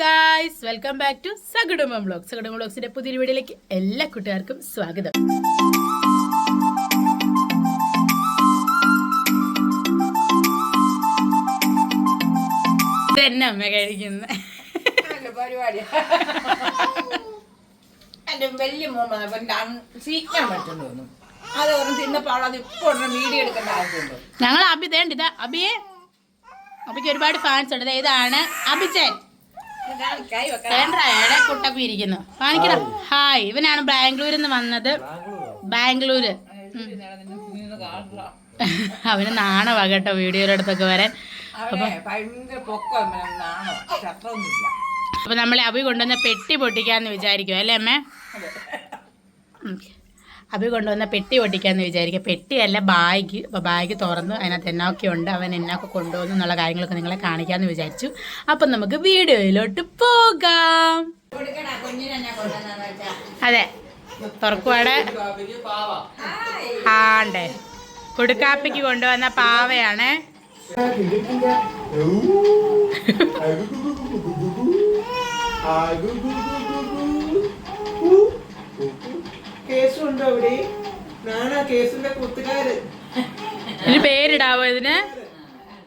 Guys welcome back to Sakudumbam blog Sakudumbam ബ്ലോഗ്സിന്റെ പുതിയൊരു വീഡിയോയിലേക്ക് എല്ലാ കൂട്ടുകാർക്കും സ്വാഗതം. തന്നെ അമ്മ കഴിക്കുന്ന. വലിയ ഞങ്ങൾ അബി അഭിയെ ഇതാ അബിയെ. അബിക്ക് ഒരുപാട് ഫാൻസ് ഉണ്ട്. ഇതാണ് അബിച്ചൻ വേണ്ടയുടെ കുട്ടപ്പി ഇരിക്കുന്നു. കാണിക്കണം ഹായ്. ഇവനാണ് ബാംഗ്ലൂരിൽ നിന്ന് വന്നത്. ബാംഗ്ലൂര്. അവന് നാണവാ കേട്ടോ വീഡിയോയുടെ അടുത്തൊക്കെ വരാൻ. അപ്പൊ നമ്മളെ അഭി കൊണ്ടുവന്ന പെട്ടി പൊട്ടിക്കാന്ന് വിചാരിക്കും അല്ലേ അമ്മേ. അഭി കൊണ്ടുവന്ന പെട്ടി പൊട്ടിക്കാന്ന് വിചാരിക്കുക പെട്ടിയല്ല ബാഗ് ബാഗ് തുറന്നു അതിനകത്ത് എന്നൊക്കെ ഉണ്ട് അവൻ എന്നൊക്കെ കൊണ്ടുവന്നു എന്നുള്ള കാര്യങ്ങളൊക്കെ നിങ്ങളെ കാണിക്കാന്ന് വിചാരിച്ചു. അപ്പം നമുക്ക് വീഡിയോയിലോട്ട് പോകാം. അതെ. തുറക്കുവാടെ. ആണ്ടേ. കുടുക്കാപ്പിക്ക് കൊണ്ടുവന്ന പാവയാണ്. കേസുണ്ടോ അവിടെ? ഞാനാ കേസിന്റെ കൂട്ടുകാര്. ഇതിന് പേരിടാവോ ഇതിന്?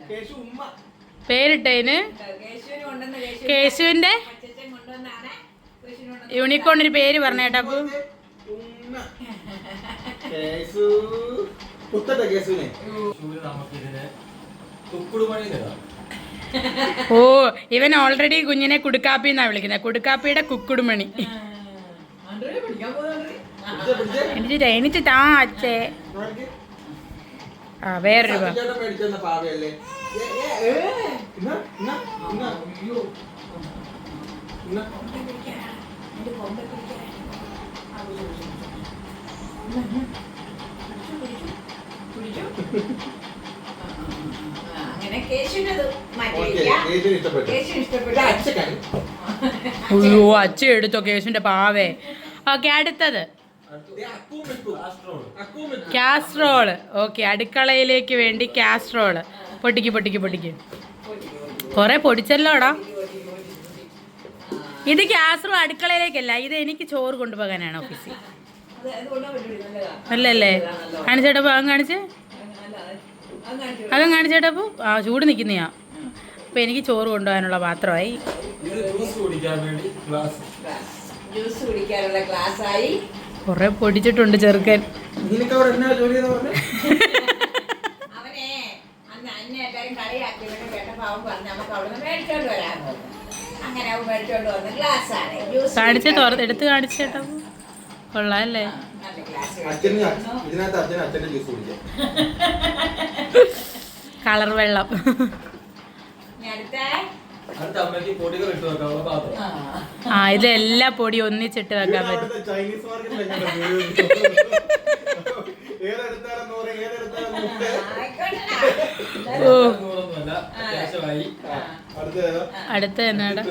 കേശു ഉമ്മ. പേരിട്ടതിന് കേശു കേശുവിന്റെ? യൂണിക്കോണിന് പേര് പറഞ്ഞേട്ടാ ഉമ്മ. കുത്തട്ടെ കേസുവിനെ ഓ ഇവൻ ഓൾറെഡി കുഞ്ഞിനെ കുടുക്കാപ്പി എന്നാ വിളിക്കുന്നത് കുടുക്കാപ്പിയുടെ കുക്കുടുമണി. പിടിച്ചേ, എനിക്ക് എണീറ്റ് താ അച്ഛേ. ആ വേറൊരു. ആ. അയ്യോ. അച്ഛ എടുത്തോ കേശുവിന്റെ പാവേ. ഓക്കെ അടുത്തത്. കാസ്ട്രോൾ. ഓക്കെ അടുക്കളയിലേക്ക് വേണ്ടി കാസ്ട്രോൾ. പൊട്ടിക്ക് പൊട്ടിക്ക് പൊട്ടിക്ക്. കൊറേ പൊടിച്ചല്ലോടാ. ഇത് കാസ്ട്രോൾ അടുക്കളയിലേക്കല്ല ഇത് എനിക്ക് ചോറ് കൊണ്ടുപോകാനാണ് ഓഫീസിൽ. അത് അത് നല്ലതാ. അല്ലല്ലേ കാണിച്ചേട്ടപ്പോ അങ്ങ് കാണിച്ച്. അത് കാണിച്ചു അതും കാണിച്ചേട്ടപ്പോ ആ ചൂട് നിൽക്കുന്നയാ അപ്പൊ എനിക്ക് ചോറ് കൊണ്ടുപോകാനുള്ള പാത്രമായി. ജ്യൂസ് കുടിക്കാനുള്ള ഗ്ലാസ് ആയി കുറെ പൊടിച്ചിട്ടുണ്ട് ചെറുക്കൻ. കാണിച്ച് തുറ എടുത്ത് കാണിച്ചേട്ടാ കൊള്ളാല്ലേ കളർ നല്ല ആ. ആ ഇതിലെല്ലാ പൊടി ഒന്നിച്ചിട്ട് വെക്കാൻ പറ്റും. അടുത്ത എന്നാടാ?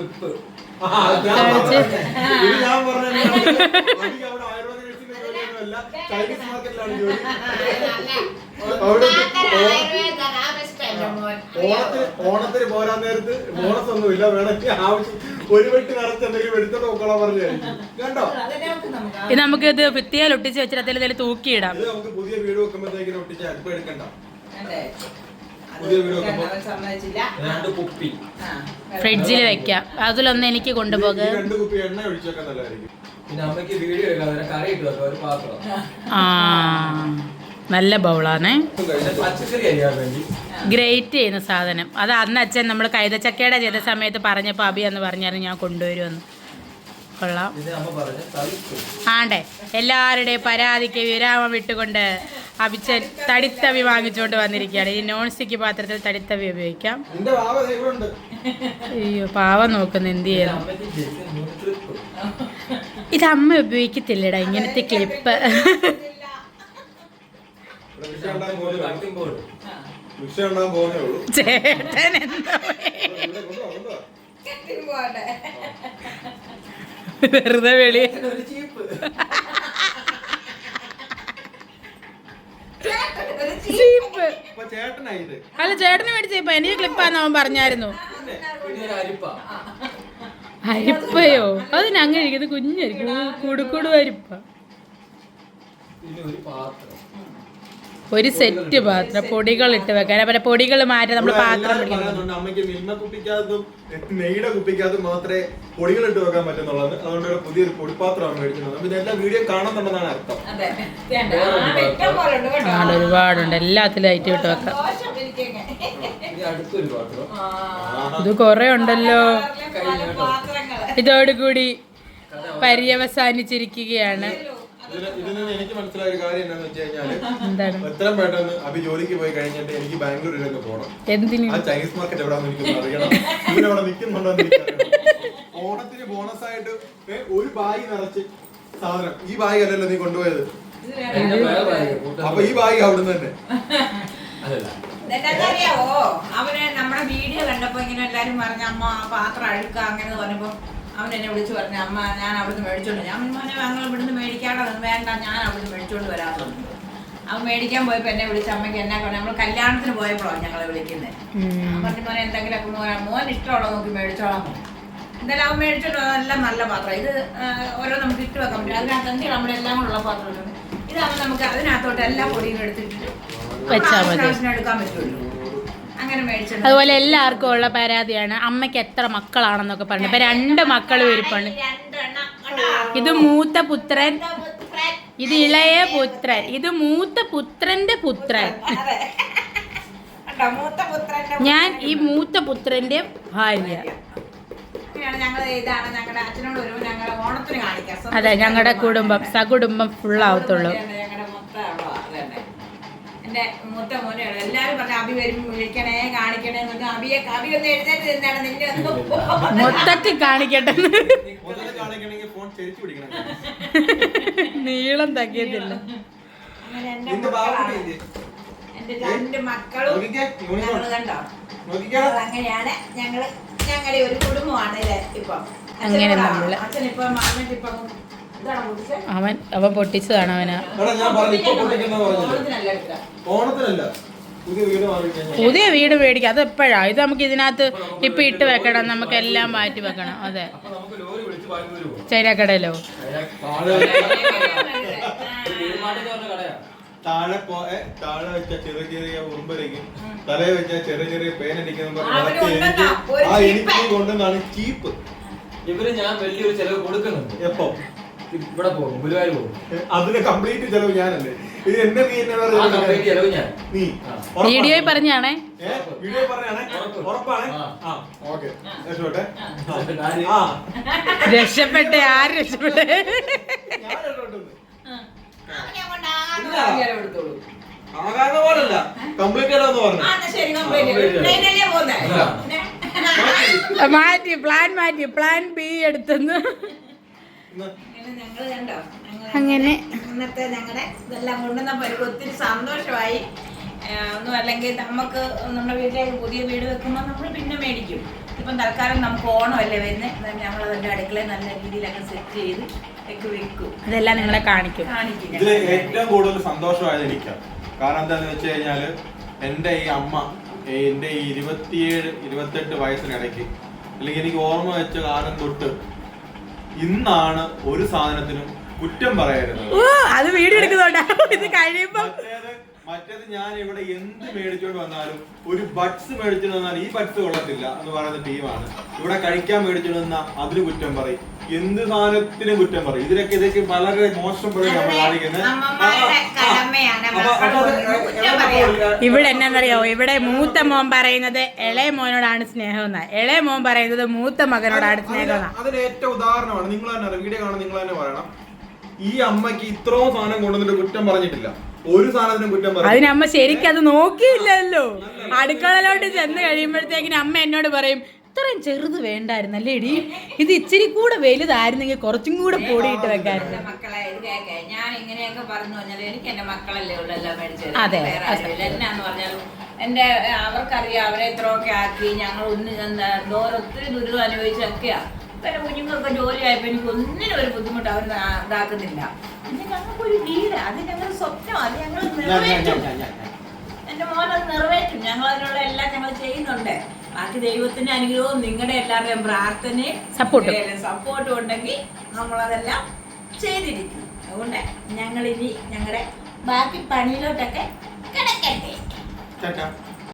ചൈനീസ് മാർക്കറ്റിലാണ് ജോലി. ഓണത്തിന് ഓണത്തിന് പോരാൻ നേരത്ത് ബോണസ് ഒന്നുമില്ല വേണമെങ്കിൽ ആവശ്യം ഒരു വെട്ടി നിറച്ചെന്തെങ്കിലും എടുത്തോണ്ട് നോക്കണം പറഞ്ഞു കണ്ടോ? നമുക്ക് ഇത് നമുക്ക് ഇത് ഭിത്തിയാൽ ഒട്ടിച്ച് വെച്ചിട്ട് അതിൽ തൂക്കിയിടാം. ഇത് നമുക്ക് പുതിയ വീട് വെക്കുമ്പോഴത്തേക്കിനും ഒട്ടിച്ച് അടുപ്പ് എടുക്കണ്ട. പുതിയ വീട് വെക്കുമ്പോ. രണ്ട് കുപ്പി. ഫ്രിഡ്ജിൽ വെക്കാം. അതിലൊന്ന് എനിക്ക് കൊണ്ടുപോകാം. കൊണ്ടുപോകുക രണ്ട് കുപ്പി എണ്ണ ഒഴിച്ചൊക്കെ നല്ലതായിരിക്കും. പിന്നെ അമ്മയ്ക്ക് വീഡിയോ എടുക്കാൻ അതിനെ കറി ഇട്ട് ഒരു പാത്രം. ആ. നല്ല ബൗളാണേ. ഗ്രേറ്റ് ചെയ്യുന്ന സാധനം. അത് അന്ന് അച്ഛൻ നമ്മൾ കൈതച്ചക്കയുടെ ചെയ്ത സമയത്ത് പറഞ്ഞപ്പോൾ അബി എന്ന് പറഞ്ഞായിരുന്നു ഞാൻ കൊണ്ടുവരുമെന്ന്. കൊള്ളാം. ആണ്ടേ. എല്ലാവരുടെയും പരാതിക്ക് വിരാമം വിട്ടുകൊണ്ട് അഭിച്ചൻ തടിത്തവി വാങ്ങിച്ചുകൊണ്ട് വന്നിരിക്കുകയാണ്. ഈ നോൺ സ്റ്റിക്ക് പാത്രത്തിൽ തടിത്തവി ഉപയോഗിക്കാം. അയ്യോ പാവം നോക്കുന്നു എന്ത് ചെയ്യണം ഇത് അമ്മ ഉപയോഗിക്കത്തില്ലടാ ഇങ്ങനത്തെ ക്ലിപ്പ്. ചേട്ടൻ എന്താ. വെറുതെ വെളി ചീപ്പ്. ചീപ്പ്. അല്ല ചേട്ടന് മേടിച്ച ഇപ്പൊ എനിക്ക് ക്ലിപ്പാന്ന് അവൻ പറഞ്ഞായിരുന്നു. അരിപ്പയോ? അത് ഞങ്ങൾ ഇരിക്കുന്നത് കുഞ്ഞരി കുടുക്കുടു അരിപ്പ ഒരു സെറ്റ് പാത്രം പൊടികൾ ഇട്ട് വെക്കാൻ. പിന്നെ പൊടികൾ മാറ്റി നമ്മൾ പാത്രം അമ്മയ്ക്ക് മിൽമ കുപ്പിക്കകത്തും നെയ്യുടെ കുപ്പിക്കകത്തും മാത്രമേ പൊടികൾ ഇട്ട് വെക്കാൻ പറ്റുന്നുള്ളത് അതുകൊണ്ട് ഒരു പുതിയൊരു പൊടിപ്പാത്രമാണ് മേടിക്കുന്നത് അപ്പൊ ഇതെല്ലാം വീഡിയോ കാണുന്നുണ്ടെന്നാണ് അർത്ഥം. ഒരുപാടുണ്ട്. എല്ലാത്തിലും ഐറ്റം ഇട്ട് വെക്കാം. ദോശ അടുത്തൊരു പാത്രം. ആ, ഇത് കൊറേ ഉണ്ടല്ലോ. ഇതോടുകൂടി പര്യവസാനിച്ചിരിക്കുകയാണ്. ഇതിൽ നിന്ന് എനിക്ക് മനസ്സിലായ ഒരു കാര്യം എന്താണെന്ന് വെച്ച് കഴിഞ്ഞാൽ എന്താണ്? എത്രയും പെട്ടെന്ന് അഭി ജോലിക്ക് പോയി കഴിഞ്ഞിട്ട് എനിക്ക് ബാംഗ്ലൂരിലൊക്കെ പോകണം എന്തിനു? ആ ചൈനീസ് മാർക്കറ്റ് എവിടെയാണെന്ന് എനിക്ക് അറിയണം. ഇവരവിടെ നിൽക്കുന്നുണ്ടോ എന്ന് എനിക്കറിയണം ഓണത്തിന് ബോണസ് ആയിട്ട് ഏ, ഒരു ബാഗ് നിറച്ച് സാധനം. ഈ ബാഗ് അല്ലല്ലോ നീ കൊണ്ടുപോയത്. അപ്പൊ ഈ ബാഗ് അവിടുന്ന് തന്നെ. അറിയാവോ അവന് നമ്മുടെ വീഡിയോ കണ്ടപ്പോ ഇങ്ങനെ എല്ലാരും പറഞ്ഞ അമ്മ ആ പാത്രം അഴുക്ക അങ്ങനെ പറഞ്ഞപ്പോ അവൻ എന്നെ വിളിച്ചു പറഞ്ഞു അമ്മ ഞാൻ അവിടുന്ന് മേടിച്ചോണ്ട് ഞാൻ മോനെ ഞങ്ങൾ ഇവിടുന്ന് മേടിക്കാതെ വേണ്ട ഞാൻ അവിടുന്ന് മേടിച്ചോണ്ട് വരാറുണ്ട് അവൻ മേടിക്കാൻ പോയപ്പോ എന്നെ വിളിച്ച അമ്മയ്ക്ക് എന്നാ പറഞ്ഞു നമ്മൾ കല്യാണത്തിന് പോയപ്പോഴാണ് ഞങ്ങളെ വിളിക്കുന്നത് പറഞ്ഞു മോനെ എന്തെങ്കിലുമൊക്കെ മോൻ മോൻ ഇഷ്ടമുള്ളത് നോക്കി മേടിച്ചോളാം. എന്തായാലും അവൻ മേടിച്ചോണ്ട് നല്ല എല്ലാം നല്ല പാത്രം ഇത് ഓരോ നമുക്ക് ഇട്ട് വെക്കാൻ പറ്റും. അതിനകത്ത് എന്തെങ്കിലും നമ്മുടെ എല്ലാം കൂടെ ഉള്ള പാത്രം ഇതാവുമ്പോൾ നമുക്ക് അതിനകത്തോട്ട് എല്ലാ പൊടിയും എടുത്തിട്ട് എടുക്കാൻ മേടിച്ചിട്ടുണ്ട് അതുപോലെ എല്ലാവർക്കും ഉള്ള പരാതിയാണ്. അമ്മയ്ക്ക് എത്ര മക്കളാണെന്നൊക്കെ പറഞ്ഞു. ഇപ്പൊ രണ്ട് മക്കൾ വരുപ്പാണ്. ഇത് മൂത്ത പുത്രൻ ഇത് ഇളയ പുത്രൻ ഇത് മൂത്ത പുത്രന്റെ പുത്രൻ. ഞാൻ ഈ മൂത്ത പുത്രന്റെ ഭാര്യ. അതെ ഞങ്ങളുടെ കുടുംബം. സകുടുംബം ഫുൾ ആവത്തുള്ളൂ ഞങ്ങളുടെ മൊത്തം ആളോ അത് തന്നെ എന്റെ മൂത്ത മോനെയാണ് പറഞ്ഞു വരും വിളിക്കണേ കാണിക്കണേ എന്ന് കവി കവി ഒന്ന് എഴുന്നേറ്റ് നിന്നാണ് നിന്നെ മൊത്തത്തിൽ കാണിക്കട്ടെ നീളം തക്കിയതില്ല. എന്റെ രണ്ട് മക്കളും. കണ്ടോ? അങ്ങനെയാണ്. ഞങ്ങൾ ഞങ്ങളുടെ ഒരു കുടുംബമാണ് ഇപ്പൊ? അങ്ങനെ നമ്മൾ. അവൻ അവൻ പൊട്ടിച്ചതാണ് അവനാ. ഓണത്തിനല്ല. പുതിയ വീട് മേടിക്കുക പുതിയ വീട് മേടിക്കാം. അത് എപ്പോഴാ ഇത് നമുക്ക് ഇതിനകത്ത് ഇപ്പൊ ഇട്ട് വെക്കണം. നമുക്ക് എല്ലാം മാറ്റി വെക്കണം. അതെ. ചൈനക്കടയിലോ താഴെ തീരുമാനിച്ച താഴെ വെച്ച ചെറിയ ചെറിയ വെച്ച ചെറിയ ചെറിയ പേനടിക്കുന്ന ആ ചീപ്പ്. എനിക്ക് കൊണ്ടുവന്നാണ് ചീപ്പ്. ഇവർ ഞാൻ വലിയൊരു ചെലവ് കൊടുക്കുന്നുണ്ട്. എപ്പോ? ഇവിടെ പോകും. ഗുരുവായൂർ പോകും. അതിന്റെ കംപ്ലീറ്റ് ചെലവ് ഞാനല്ലേ? ഇത് വേറെ ആ ഞാൻ നീ. ഉറപ്പാണോ? വീഡിയോയിൽ പറഞ്ഞാണേ? ഏ, വീഡിയോ പറഞ്ഞാണേ? ഉറപ്പ്. ഉറപ്പാണ്? ആ. ഓക്കെ. രക്ഷപ്പെട്ടെ? ആര് രക്ഷപ്പെട്ടെ? ഞാൻ എടുത്തോളൂ. പോലല്ല. കംപ്ലീറ്റ് പറഞ്ഞു? മാറ്റി പ്ലാൻ മാറ്റി. പ്ലാൻ ബി എടുത്തെന്ന്. അങ്ങനെ ഞങ്ങൾ കണ്ടോ? അങ്ങനെ. ഇന്നത്തെ ഞങ്ങളുടെ ഇതെല്ലാം കൊണ്ടുവന്നപ്പോ എനിക്ക് ഒത്തിരി സന്തോഷമായി. ഒന്നും അല്ലെങ്കിൽ നമുക്ക് നമ്മുടെ വീട്ടിലേക്ക് പുതിയ വീട് വെക്കുമ്പോൾ നമ്മൾ പിന്നെ മേടിക്കും. ഇപ്പം തൽക്കാലം നമുക്ക് ഓണമല്ലേ വരുന്നത് ഞങ്ങളതിന്റെ അടുക്കളയിൽ നല്ല രീതിയിലൊക്കെ സെറ്റ് ചെയ്ത് ഒക്കെ വെക്കും. അതെല്ലാം നിങ്ങളെ കാണിക്കും. കാണിക്കും. ഇതിൽ ഏറ്റവും കൂടുതൽ സന്തോഷമായത് എനിക്കാണ് കാരണം എന്താന്ന് വെച്ച് കഴിഞ്ഞാൽ എന്റെ ഈ അമ്മ എന്റെ ഈ ഇരുപത്തിയേഴ് ഇരുപത്തെട്ട് വയസ്സിനിടയ്ക്ക് അല്ലെങ്കിൽ എനിക്ക് ഓർമ്മ വെച്ച കാലം തൊട്ട് ഇന്നാണ് ഒരു സാധനത്തിനും കുറ്റം പറയരുത്. ഓ അത് വീഡിയോ എടുക്കുന്നോണ്ടാ ഇത് കഴിയുമ്പോ മറ്റേത് ഞാൻ ഇവിടെ എന്ത് മേടിച്ചുകൊണ്ട് വന്നാലും ഒരു ബഡ്സ് മേടിച്ചുകൊണ്ട് വന്നാൽ ഈ ബഡ്സ് കൊള്ളത്തില്ല എന്ന് പറയുന്ന ടീമാണ് ഇവിടെ കഴിക്കാൻ മേടിച്ചുകൊണ്ട് വന്നാൽ അതിന് കുറ്റം പറയും. എന്ത് സാധനത്തിനും കുറ്റം പറയും? ഇതിലൊക്കെ ഇതൊക്കെ വളരെ മോശം പറയും നമ്മൾ കാണിക്കുന്നത്. ഇവിടെ എന്നാന്നറിയാവോ? ഇവിടെ മൂത്ത മോൻ പറയുന്നത് ഇളയ മോനോടാണ് സ്നേഹം എന്നാ ഇളയ മോൻ പറയുന്നത് മൂത്ത മകനോടാണ് സ്നേഹം എന്നാ അതിന് ഏറ്റവും ഉദാഹരണമാണ്. നിങ്ങൾ തന്നെ വീഡിയോ കാണാൻ നിങ്ങൾ തന്നെ പറയണം ഈ അമ്മയ്ക്ക് ഇത്രയും സാധനം കൊണ്ടുവന്നിട്ട് കുറ്റം പറഞ്ഞിട്ടില്ല. ഒരു സാധനത്തിനും കുറ്റം പറയും അതിനമ്മ ശരിക്കും അത് നോക്കിയില്ലല്ലോ. അടുക്കളയിലോട്ട് ചെന്ന് കഴിയുമ്പോഴത്തേക്കിന് അമ്മ എന്നോട് പറയും ഇത്രയും ചെറുത് വേണ്ടായിരുന്നല്ലേ ഇടി ഇത് ഇച്ചിരി കൂടെ വലുതായിരുന്നെങ്കിൽ കുറച്ചും കൂടെ പൊടിയിട്ട് വെക്കാറുണ്ട് ഞാൻ ഇങ്ങനെയൊക്കെ പറഞ്ഞു പറഞ്ഞാൽ എനിക്ക് എന്റെ മക്കളല്ലേ ഉള്ളൂ എല്ലാം മേടിച്ചത് അതെ. എന്നാന്ന് പറഞ്ഞാലും എന്റെ അവർക്കറിയാം അവരെ ഇത്രയൊക്കെ ആക്കി ഞങ്ങൾ ഒന്ന് എന്താ ഒത്തിരി ദുരിതം അനുഭവിച്ചൊക്കെയാ. കുഞ്ഞുങ്ങൾക്ക് ജോലി ആയപ്പോ എനിക്ക് ഒന്നിനും ഒരു ബുദ്ധിമുട്ട് അവർ ഇതാക്കുന്നില്ല. പിന്നെ ഞങ്ങൾക്കൊരു വീട് അത് ഞങ്ങളുടെ സ്വപ്നം അത് ഞങ്ങൾ നിറവേറ്റും. എന്റെ മോൻ അത് നിറവേറ്റും. ഞങ്ങൾ അതിനുള്ള എല്ലാം ഞങ്ങൾ ചെയ്യുന്നുണ്ട്. ബാക്കി ദൈവത്തിന്റെ അനുഗ്രഹവും നിങ്ങളുടെ എല്ലാവരുടെയും പ്രാർത്ഥനയും സപ്പോർട്ട് സപ്പോർട്ടും ഉണ്ടെങ്കിൽ നമ്മളതെല്ലാം ചെയ്തിരിക്കും. അതുകൊണ്ട് ഞങ്ങൾ ഇനി ഞങ്ങളുടെ ബാക്കി പണിയിലോട്ടൊക്കെ കിടക്കട്ടെ. ചേട്ടാ.